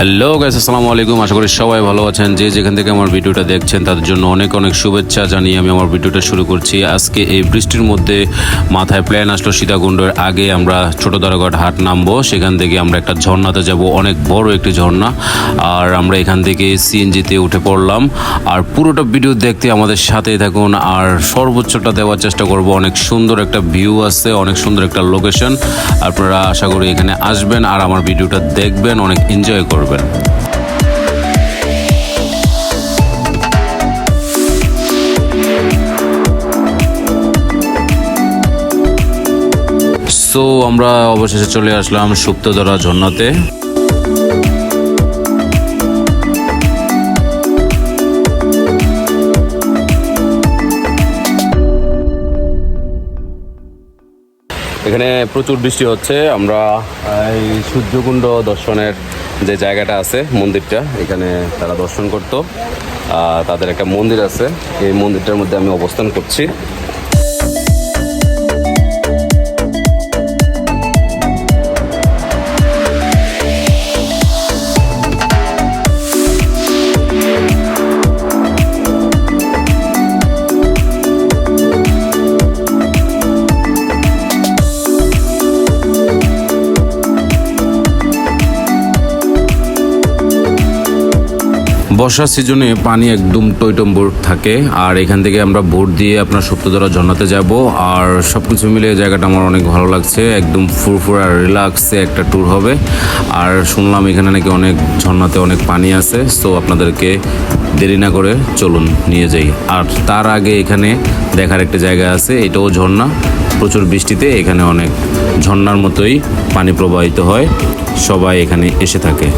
Hello guys আসসালামু আলাইকুম আশা করি সবাই ভালো আছেন। যে যেখান থেকে আমার ভিডিওটা দেখছেন, তাদের জন্য অনেক অনেক শুভেচ্ছা জানিয়ে আমি আমার ভিডিওটা শুরু করছি। আজকে এই বৃষ্টির মধ্যে মাথায় প্ল্যান আসলো সীতাকুণ্ডের আগে আমরা ছোট দারাঘাট হাট নামবো। সেখান থেকে আমরা একটা ঝর্ণাতে যাব, অনেক বড় একটি ঝর্ণা। আর আমরা এখান থেকে সিএনজিতে উঠে পড়লাম। আর পুরোটা ভিডিও দেখতে আমাদের সাথেই থাকুন। আর সর্বোচ্চটা দেওয়ার চেষ্টা করব। অনেক সুন্দর একটা ভিউ আছে, অনেক সুন্দর একটা লোকেশন। আপনারা আশা করি এখানে আসবেন আর আমার ভিডিওটা দেখবেন, অনেক এনজয় করবেন। সো আমরা অবশেষে চলে আসলাম সুপ্তধরা ঝর্ণাতে। এখানে প্রচুর বৃষ্টি হচ্ছে। আমরা, এই সূর্যকুণ্ড দর্শনের যে জায়গাটা আছে, মন্দিরটা, এখানে তারা দর্শন করত। আর তাদের একটা মন্দির আছে। এই মন্দিরটার মধ্যে আমি অবস্থান করছি। বর্ষার সিজনে পানি একদম টইটম্বুর থাকে, আর এখান থেকে আমরা বোট দিয়ে আপনার সপ্তধরা ঝর্ণাতে যাব, আর সব কিছু মিলে জায়গাটা আমার অনেক ভালো লাগছে, একদম ফুরফুর আর রিল্যাক্সে একটা ট্যুর হবে। আর শুনলাম এখানে নাকি অনেক ঝর্ণাতে অনেক পানি আছে সো আপনাদেরকে দেরি না করে চলুন নিয়ে যাই। আর তার আগে এখানে দেখার একটা জায়গা আছে, এটাও ঝর্ণা, প্রচুর বৃষ্টিতে এখানে অনেক ঝর্ণার মতোই পানি প্রবাহিত হয়, সবাই এখানে এসে থাকে।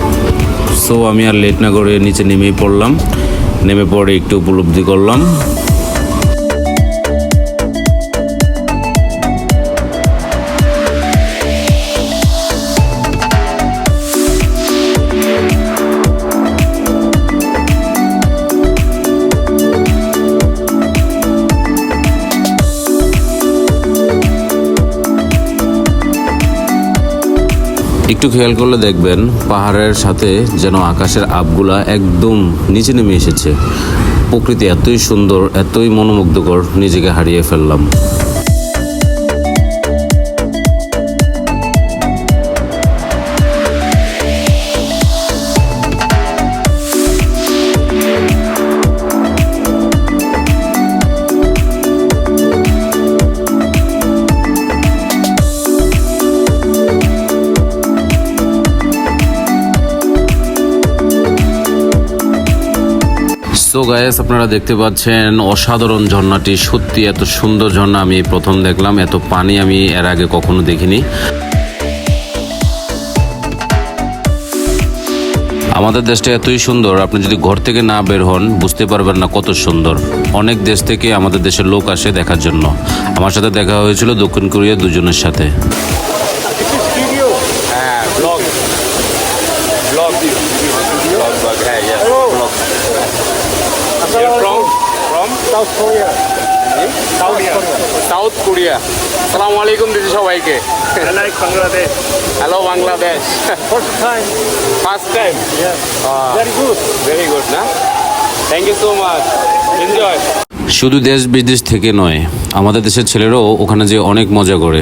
সো আমি আর লেট না করে নিচে নেমেই পড়লাম। নেমে পড়ে একটু উপলব্ধি করলাম। একটু খেয়াল করলে দেখবেন পাহাড়ের সাথে যেন আকাশের আপগুলা একদম নিচে নেমে এসেছে। প্রকৃতি এতই সুন্দর, এতই মনোমুগ্ধকর, নিজেকে হারিয়ে ফেললাম। সো গায়েস আপনারা দেখতে পাচ্ছেন অসাধারণ ঝর্ণাটি সত্যি এত সুন্দর ঝর্ণা আমি প্রথম দেখলাম এত পানি আমি এর আগে কখনো দেখিনি আমাদের দেশটা এতই সুন্দর আপনি যদি ঘর থেকে না বের হন বুঝতে পারবেন না কত সুন্দর অনেক দেশ থেকে আমাদের দেশের লোক আসে দেখার জন্য আমার সাথে দেখা হয়েছিল দক্ষিণ কোরিয়া দুজনের সাথে. হ্যাঁ হ্যাঁ from from South Korea. South Korea south Korea আসসালামু আলাইকুম দিদি সবাইকে I like Bangladesh. Hello Bangladesh First time. First time Yes. Very good. Very good না thank you so much enjoy শুধু দেশ বিদেশ থেকে নয় আমাদের দেশের ছেলেরাও ওখানে যে অনেক মজা করে।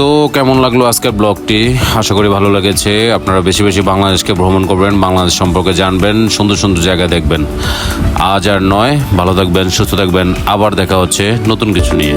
সো কেমন লাগল আজকের ব্লগটি? আশা করি ভালো লেগেছে। আপনারা বেশি বেশি বাংলাদেশকে ভ্রমণ করবেন, বাংলাদেশ সম্পর্কে জানবেন, সুন্দর সুন্দর জায়গা দেখবেন। আজ আর নয়, ভালো থাকবেন, সুস্থ থাকবেন। আবার দেখা হচ্ছে নতুন কিছু নিয়ে।